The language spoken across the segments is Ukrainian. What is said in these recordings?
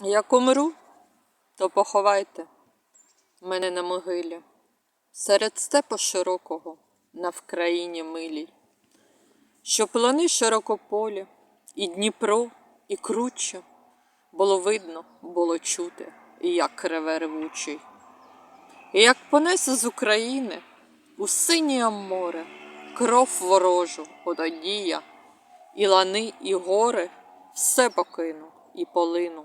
Як умру, то поховайте мене на могилі, серед степу широкого на Вкраїні милій, що плани широкополі, і Дніпро, і круче, було видно, було чути, як реве ревучий. І як понесе з України у синє море кров ворожу ододія, і лани, і гори все покину і полину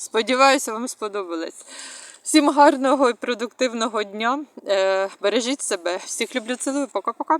Сподіваюся, вам сподобалось. Всім гарного і продуктивного дня. Е, Бережіть себе. Всіх люблю, цілую. Пока-пока.